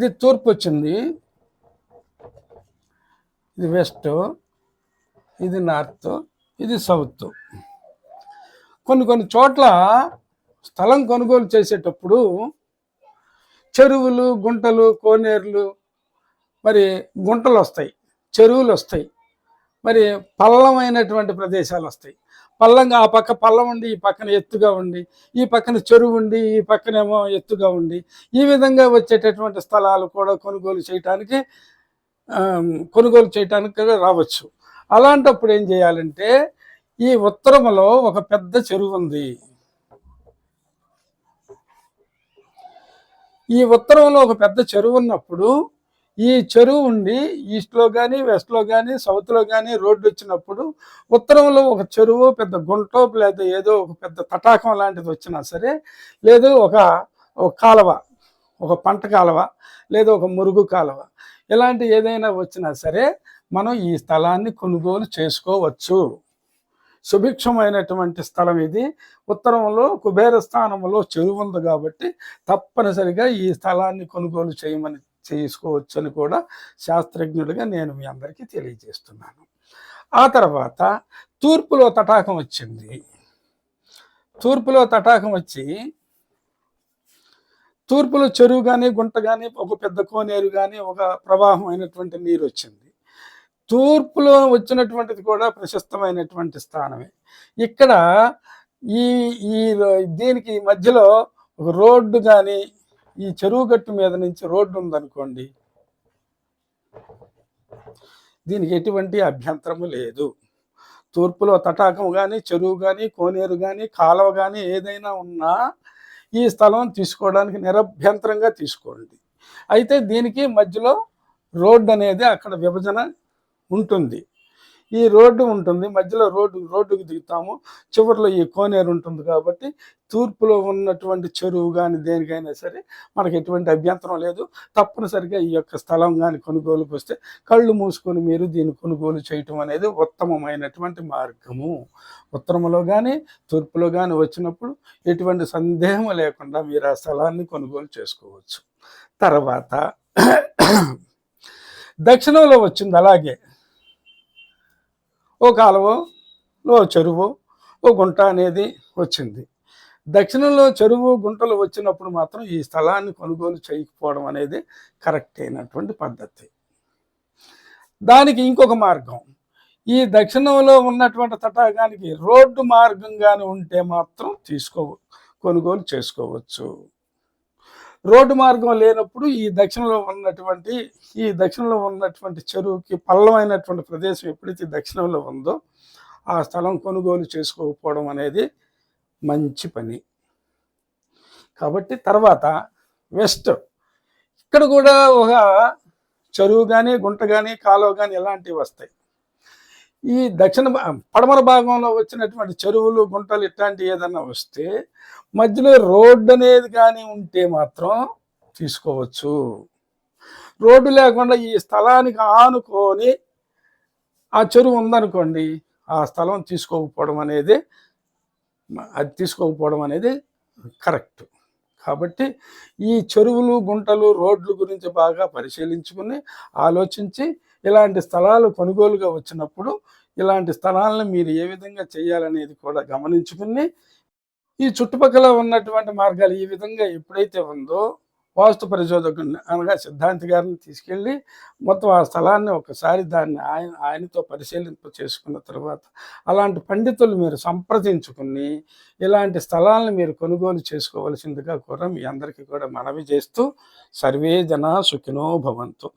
ఇది తూర్పు వచ్చింది. ఇది వెస్ట్ ఇది నార్త్ ఇది సౌత్. కొన్ని కొన్ని చోట్ల స్థలం కొనుగోలు చేసేటప్పుడు చెరువులు గుంటలు కోనేరులు మరి గుంటలు వస్తాయి చెరువులు వస్తాయి మరి పల్లమైనటువంటి ప్రదేశాలు వస్తాయి. పల్లంగా ఆ పక్క పల్లం ఉండి ఈ పక్కన ఎత్తుగా ఉండి ఈ పక్కన చెరువు ఉండి ఈ పక్కనేమో ఎత్తుగా ఉండి ఈ విధంగా వచ్చేటటువంటి స్థలాలు కూడా కొనుగోలు చేయటానికి కొనుగోలు చేయటానికి కూడా రావచ్చు. అలాంటప్పుడు ఏం చేయాలంటే ఈ ఉత్తరములో ఒక పెద్ద చెరువు ఉంది. ఈ ఉత్తరంలో ఒక పెద్ద చెరువు ఉన్నప్పుడు ఈ చెరువు ఉండి ఈస్ట్లో కానీ వెస్ట్లో కానీ సౌత్లో కానీ రోడ్డు వచ్చినప్పుడు ఉత్తరంలో ఒక చెరువు పెద్ద గుంటో లేదా ఏదో ఒక పెద్ద తటాకం లాంటిది వచ్చినా సరే లేదు ఒక ఒక కాలువ ఒక పంట కాలువ లేదా ఒక మురుగు కాలువ ఇలాంటి ఏదైనా వచ్చినా సరే మనం ఈ స్థలాన్ని కొనుగోలు చేసుకోవచ్చు. సుభిక్షమైనటువంటి స్థలం ఇది. ఉత్తరంలో కుబేర స్థానంలో చెరువు ఉంది కాబట్టి తప్పనిసరిగా ఈ స్థలాన్ని కొనుగోలు చేయమని చేసుకోవచ్చు అని కూడా శాస్త్రజ్ఞుడిగా నేను మీ అందరికీ తెలియజేస్తున్నాను. ఆ తర్వాత తూర్పులో తటాకం వచ్చింది. తూర్పులో తటాకం వచ్చి తూర్పులో చెరువు కానీ గుంట కానీ ఒక పెద్ద కోనేరు కానీ ఒక ప్రవాహం అయినటువంటి నీరు వచ్చింది. తూర్పులో వచ్చినటువంటిది కూడా ప్రశస్తమైనటువంటి స్థానమే. ఇక్కడ ఈ ఈ దీనికి మధ్యలో ఒక రోడ్డు కానీ ఈ చెరువు గట్టు మీద నుంచి రోడ్డు ఉందనుకోండి దీనికి ఎటువంటి అభ్యంతరము లేదు. తూర్పులో తటాకం కానీ చెరువు కానీ కోనేరు కానీ కాలువ కానీ ఏదైనా ఉన్నా ఈ స్థలం తీసుకోవడానికి నిరభ్యంతరంగా తీసుకోండి. అయితే దీనికి మధ్యలో రోడ్డు అనేది అక్కడ విభజన ఉంటుంది. ఈ రోడ్డు ఉంటుంది. మధ్యలో రోడ్డు రోడ్డుకు దిగుతాము. చివరిలో ఈ కోనేరు ఉంటుంది కాబట్టి తూర్పులో ఉన్నటువంటి చెరువు కానీ దేనికైనా సరే మనకి ఎటువంటి అభ్యంతరం లేదు. తప్పనిసరిగా ఈ యొక్క స్థలం కానీ కొనుగోలుకు వస్తే కళ్ళు మూసుకొని మీరు దీన్ని కొనుగోలు చేయటం అనేది ఉత్తమమైనటువంటి మార్గము. ఉత్తరములో కానీ తూర్పులో కానీ వచ్చినప్పుడు ఎటువంటి సందేహం లేకుండా మీరు ఆ స్థలాన్ని కొనుగోలు చేసుకోవచ్చు. తర్వాత దక్షిణంలో వచ్చింది అలాగే. ఓ కాలువలో చెరువు ఓ గుంట అనేది వచ్చింది. దక్షిణంలో చెరువు గుంటలు వచ్చినప్పుడు మాత్రం ఈ స్థలాన్ని కొనుగోలు చేయకపోవడం అనేది కరెక్ట్ అయినటువంటి పద్ధతి. దానికి ఇంకొక మార్గం. ఈ దక్షిణంలో ఉన్నటువంటి తటాకానికి రోడ్డు మార్గంగానే ఉంటే మాత్రం తీసుకో కొనుగోలు చేసుకోవచ్చు. రోడ్డు మార్గం లేనప్పుడు ఈ దక్షిణంలో ఉన్నటువంటి ఈ దక్షిణంలో ఉన్నటువంటి చెరువుకి పల్లమైనటువంటి ప్రదేశం ఎప్పుడైతే దక్షిణంలో ఉందో ఆ స్థలం కొనుగోలు చేసుకోకపోవడం అనేది మంచి పని. కాబట్టి తర్వాత వెస్ట్. ఇక్కడ కూడా ఒక చెరువు కానీ గుంట కానీ కాలువ కానీ ఇలాంటివి వస్తాయి. ఈ దక్షిణ పడమర భాగంలో వచ్చినటువంటి చెరువులు గుంటలు ఇట్లాంటివి ఏదన్నా వస్తే మధ్యలో రోడ్డు అనేది కానీ ఉంటే మాత్రం తీసుకోవచ్చు. రోడ్డు లేకుండా ఈ స్థలానికి ఆనుకొని ఆ చెరువు ఉందనుకోండి ఆ స్థలం తీసుకోకపోవడం అనేది అది తీసుకోకపోవడం అనేది కరెక్ట్. కాబట్టి ఈ చెరువులు గుంటలు రోడ్లు గురించి బాగా పరిశీలించుకుని ఆలోచించి ఇలాంటి స్థలాలు కొనుగోలుగా వచ్చినప్పుడు ఇలాంటి స్థలాలను మీరు ఏ విధంగా చేయాలనేది కూడా గమనించుకుని ఈ చుట్టుపక్కల ఉన్నటువంటి మార్గాలు ఈ విధంగా ఎప్పుడైతే ఉందో వాస్తు పరిశోధకుడిని అనగా సిద్ధాంతి గారిని తీసుకెళ్ళి మొత్తం ఆ స్థలాన్ని ఒకసారి దాన్ని ఆయన ఆయనతో పరిశీలింప చేసుకున్న తర్వాత అలాంటి పండితులు మీరు సంప్రదించుకుని ఇలాంటి స్థలాలను మీరు కొనుగోలు చేసుకోవలసిందిగా కూడా మీ అందరికీ కూడా మనవి చేస్తూ సర్వే జన సుఖినో భవంతు.